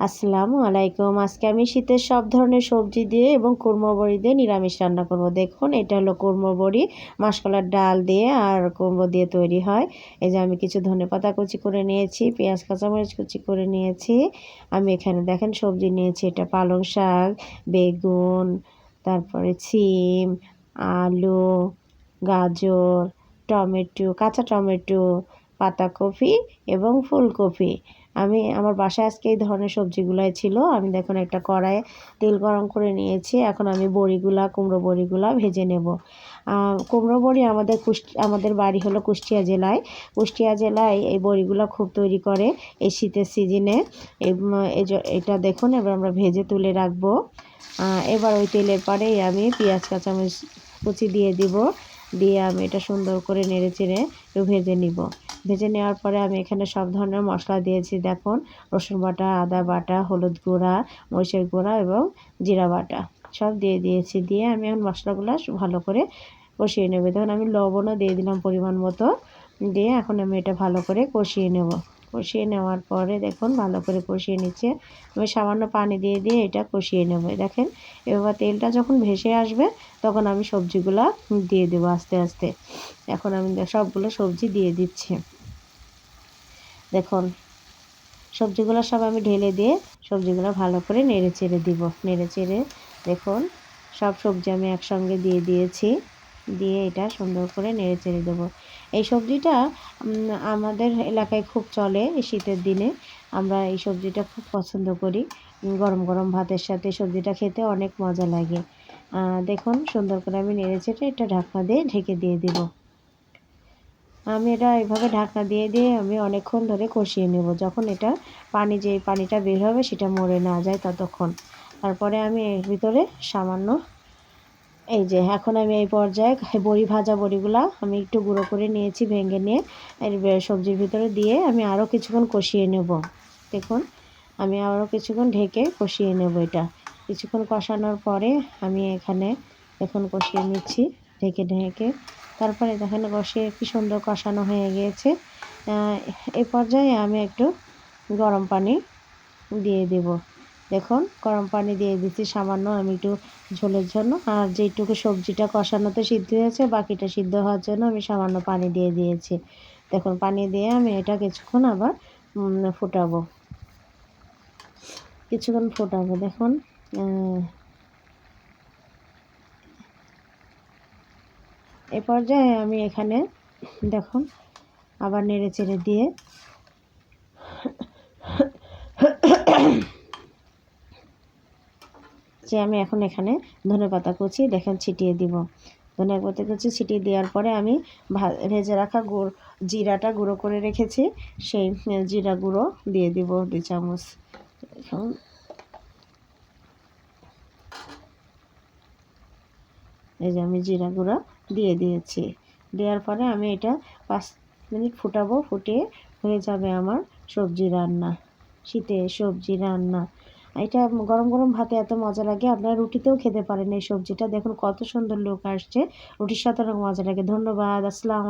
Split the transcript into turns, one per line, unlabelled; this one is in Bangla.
আসসালামু আলাইকুম। আজকে আমি শীতের সব ধরনের সবজি দিয়ে এবং কুমড়ো বড়ি দিয়ে নিরামিষ রান্না করব। দেখুন, এটা হলো কুমড়ো বড়ি, মাসকলার ডাল দিয়ে আর কুমড়ো দিয়ে তৈরি হয়। এই যে আমি কিছু ধনে পাতা কুচি করে নিয়েছি, পেঁয়াজ, কাঁচামরিচ কুচি করে নিয়েছি। আমি এখানে দেখেন সবজি নিয়েছি, এটা পালং শাক, বেগুন, তারপরে সিম আলু, গাজর, টমেটো, কাঁচা টমেটো, পাতাকপি এবং ফুলকপি। আমি আমার বাসায় আজকে এই ধরনের সবজিগুলাই ছিল। আমি দেখুন একটা কড়াইয়ে তেল গরম করে নিয়েছি। এখন আমি বড়িগুলা, কুমড়ো বড়িগুলা ভেজে নেব। কুমড়ো বড়ি আমাদের কুষ্টি, আমাদের বাড়ি হলো কুষ্টিয়া জেলায়। কুষ্টিয়া জেলায় এই বড়িগুলো খুব তৈরি করে এই শীতের সিজনে। এটা দেখুন, এবার আমরা ভেজে তুলে রাখব। এবার ওই তেলের পরেই আমি পেঁয়াজ, কাঁচামরিচ কুচি দিয়ে দিব। দিয়ে আমি এটা সুন্দর করে নেড়ে চেড়ে ভেজে নিব। ভেজে নেওয়ার পরে আমি এখানে সব ধরনের মশলা দিয়েছি, দেখুন, রসুন বাটা, আদা বাটা, হলুদ গুঁড়া, মরিচের গুঁড়া এবং জিরা বাটা, সব দিয়ে দিয়েছি। দিয়ে আমি এখন মশলাগুলো ভালো করে কষিয়ে নেব। দেখুন, আমি লবণও দিয়ে দিলাম পরিমাণ মতো। দিয়ে এখন আমি এটা ভালো করে কষিয়ে নেব। কষিয়ে নেওয়ার পরে দেখুন, ভালো করে কষিয়ে নিচ্ছে। আমি সামান্য পানি দিয়ে দিয়ে এটা কষিয়ে নেব। দেখেন, এবার তেলটা যখন ভেসে আসবে, তখন আমি সবজিগুলো দিয়ে দেবো আস্তে আস্তে। এখন আমি সবগুলো সবজি দিয়ে দিচ্ছি। দেখুন, সবজিগুলো সব আমি ঢেলে দিয়ে সবজিগুলো ভালো করে নেড়ে চেড়ে দিব। নেড়ে চেড়ে দেখুন, সব সবজি আমি একসঙ্গে দিয়ে দিয়েছি। দিয়ে এটা সুন্দর করে নেড়ে চেড়ে দেবো। এই সবজিটা আমাদের এলাকায় খুব চলে শীতের দিনে। আমরা এই সবজিটা খুব পছন্দ করি। গরম গরম ভাতের সাথে সবজিটা খেতে অনেক মজা লাগে। দেখুন সুন্দর করে আমি নেড়ে চেড়ে এটা ঢাকনা দিয়ে ঢেকে দিয়ে দিব। আমি এটা এইভাবে ঢাকনা দিয়ে দিয়ে আমি অনেকক্ষণ ধরে কষিয়ে নেব। যখন এটা পানি যে পানিটা বের হবে সেটা মরে না যায় ততক্ষণ। তারপরে আমি এর ভিতরে সামান্য এই যে, এখন আমি এই পর্যায়ে বড়ি ভাজা বড়িগুলা আমি একটু গুঁড়ো করে নিয়েছি, ভেঙে নিয়ে। এর সবজির ভিতরে দিয়ে আমি আরও কিছুক্ষণ কষিয়ে নেব। দেখুন, আমি আরও কিছুক্ষণ ঢেকে কষিয়ে নেব এটা। কিছুক্ষণ কষানোর পরে আমি এখানে এখন কষিয়ে নিচ্ছি, ঢেকে ঢেকে। তারপরে দেখেন কষিয়ে কি সুন্দর কষানো হয়ে গিয়েছে। এই পর্যায়ে আমি একটু গরম পানি দিয়ে দেব। দেখুন, গরম পানি দিয়ে দিচ্ছি, সামান্য আমি একটু ঝোলের জন্য। আর যেটুকু সবজিটা কষানোতে সিদ্ধ হয়েছে, বাকিটা সিদ্ধ হওয়ার জন্য আমি সামান্য পানি দিয়ে দিয়েছি। দেখুন, পানি দিয়ে আমি এটা কিছুক্ষণ আবার ফুটাবো। কিছুক্ষণ ফোটাবো, দেখুন এ পর্যায়ে আমি এখানে, দেখুন, আবার নেড়ে চেড়ে দিয়ে যে আমি এখন এখানে ধনে পাতা কুচি, দেখেন ছিটিয়ে দিব। ধনে পাতা কুচি ছিটিয়ে দেওয়ার পরে আমি ভেজে রাখা গুড়, জিরাটা গুঁড়ো করে রেখেছি। সেই জিরা গুঁড়ো দিয়ে দিব দুই চামচ। এখন এই যে আমি জিরা গুঁড়ো দিয়ে দিয়েছি। দেওয়ার পরে আমি এটা পাঁচ মিনিট ফুটাবো, ফুটিয়ে হয়ে যাবে আমার সবজি রান্না। শীতে সবজি রান্না। এটা গরম গরম ভাতে এত মজা লাগে। আপনারা রুটিতেও খেতে পারেন এই সবজিটা। দেখুন কত সুন্দর লোক আসছে। রুটির সাথে অনেক মজা লাগে। ধন্যবাদ। আসসালাম